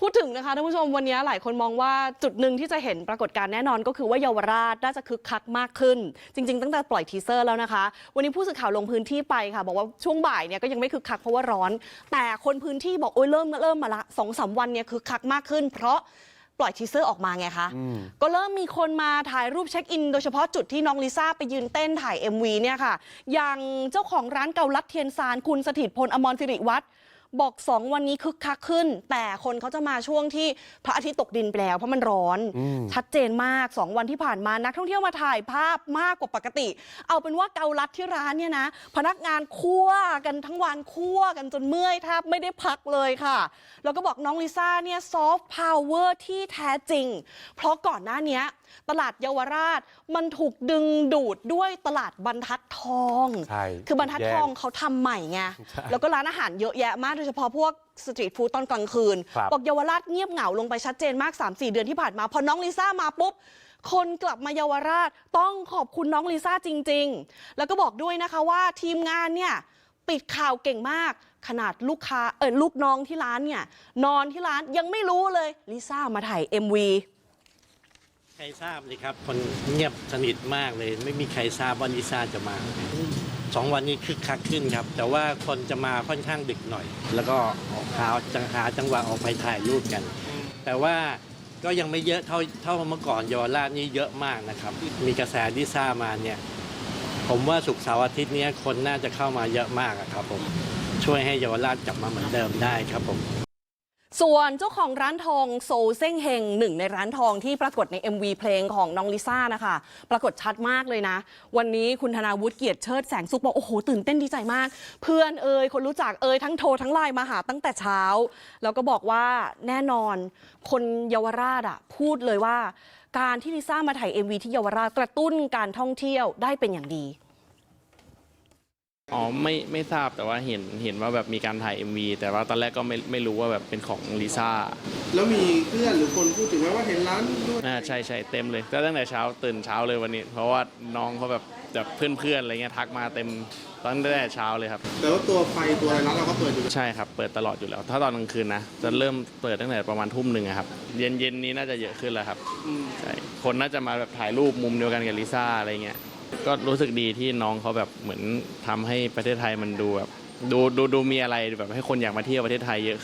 พูดถึงนะคะท่านผู้ชมวันนี้หลายคนมองว่าจุดหนึ่งที่จะเห็นปรากฏการณ์แน่นอนก็คือว่าเยาวราชน่าจะคึกคักมากขึ้น จริง ๆ ตั้งแต่ปล่อยทีเซอร์แล้วนะคะ วันนี้ผู้สื่อข่าวลงพื้นที่ไปค่ะ บอกว่าช่วงบ่ายเนี่ยก็ยังไม่คึกคักเพราะว่าร้อน แต่คนพื้นที่บอกโอ้ยเริ่มเริ่มมาละสองสามวันเนี่ยคึกคักมากขึ้น เพราะปล่อยทีเซอร์ออกมาไงคะ ก็เริ่มมีคนมาถ่ายรูปเช็คอิน โดยเฉพาะจุดที่น้องลิซ่าไปยืนเต้นถ่าย MV เนี่ยค่ะ อย่างเจ้าของร้านเกาลัดเทียนซานคุณสถิตพลอมรสิริวัฒน์ บอกสองวันนี้คึกคักขึ้น แต่คนเขาจะมาช่วงที่พระอาทิตย์ตกดินไปแล้วเพราะมันร้อน ชัดเจนมากสองวันที่ผ่านมานักท่องเที่ยวมาถ่ายภาพมากกว่าปกติ เอาเป็นว่าเกาลัดที่ร้านเนี่ยนะ พนักงานคั่วกันทั้งวันคั่วกันจนเมื่อยแทบไม่ได้พักเลยค่ะแล้วก็บอกน้องลิซ่าเนี่ยซอฟต์พาวเวอร์ที่แท้จริง เพราะก่อนหน้าเนี้ยตลาดเยาวราชมันถูกดึงดูดด้วยตลาดบรรทัดทองใช่คือบรรทัดแย่ทองเขาทำใหม่ไงใช่แล้วก็ร้านอาหารเยอะแยะมากโดยเฉพาะพวกสตรีทฟู้ดตอนกลางคืน ครับ บอกเยาวราชเงียบเหงาลงไปชัดเจนมาก 3-4 เดือนที่ผ่านมา พอน้องลิซ่ามาปุ๊บ คนกลับมาเยาวราชต้องขอบคุณน้องลิซ่าจริง ๆ แล้วก็บอกด้วยนะคะว่าทีมงานเนี่ย ปิดข่าวเก่งมาก ขนาดลูกค้าเออลูกน้องที่ร้านเนี่ย นอนที่ร้านยังไม่รู้เลยลิซ่ามาถ่าย MV ใครทราบเลยครับ คนเงียบสนิทมากเลย ไม่มีใครทราบว่าลิซ่าจะมา สองวันนี้คึกคักขึ้นครับ แต่ว่าคนจะมาค่อนข้างดึกหน่อย แล้วก็ออกหาจังหาจังหวะออกไปถ่ายรูปกัน แต่ว่าก็ยังไม่เยอะเท่าเท่าเมื่อก่อนเยาวราชนี่เยอะมากนะครับ มีกระแสลิซ่ามาเนี่ยผมว่าสุกเสาร์อาทิตย์นี้คนน่าจะเข้ามาเยอะมากครับผมช่วยให้เยาวราชกลับมาเหมือนเดิมได้ครับผม ส่วนเจ้าของร้านทองโซเซ้งเฮงหนึ่งในร้านทองที่ปรากฏใน MV เพลงของน้องลิซ่านะคะ ปรากฏชัดมากเลยนะ วันนี้คุณธนาวุฒิเกียรติเชิดแสงสุขบอกโอ้โห ตื่นเต้นดีใจมาก เพื่อนเอ่ยคนรู้จักเอ่ยทั้งโทรทั้งไลน์มาหาตั้งแต่เช้า แล้วก็บอกว่าแน่นอน คนเยาวราชอะพูดเลยว่า การที่ลิซ่ามาถ่าย MV ที่เยาวราชกระตุ้นการท่องเที่ยวได้เป็นอย่างดี อ๋อไม่ไม่ทราบแต่ว่าเห็นเห็นว่าแบบมีการถ่าย MV แต่ว่าตอนแรกก็ไม่ไม่รู้ว่าแบบเป็นของลิซ่าแล้วมีเพื่อนหรือคนพูดถึงไหมว่าเห็นร้านด้วยอ่าใช่ใช่เต็มเลยก็ตั้งแต่เช้าตื่นเช้าเลยวันนี้ เพราะว่าน้องเขาแบบแบบเพื่อนๆอะไรเงี้ยทักมาเต็มตั้งแต่เช้าเลยครับ แต่ว่าตัวไฟตัวอะไรร้านเราก็เปิดอยู่ใช่ครับเปิดตลอดอยู่แล้ว ถ้าตอนกลางคืนนะจะเริ่มเปิดตั้งแต่ประมาณทุ่มหนึ่งอะครับเย็นเย็นนี้น่าจะเยอะขึ้นแล้วครับอืมใช่คนน่าจะมาแบบถ่ายรูปมุมเดียวกันกับลิซ่าอะไรเงี้ย ก็รู้สึกดีที่น้องเขาแบบเหมือนทำให้ประเทศไทยมันดูแบบดูดูดูมีอะไรแบบให้คนอยากมาเที่ยวประเทศไทยเยอะ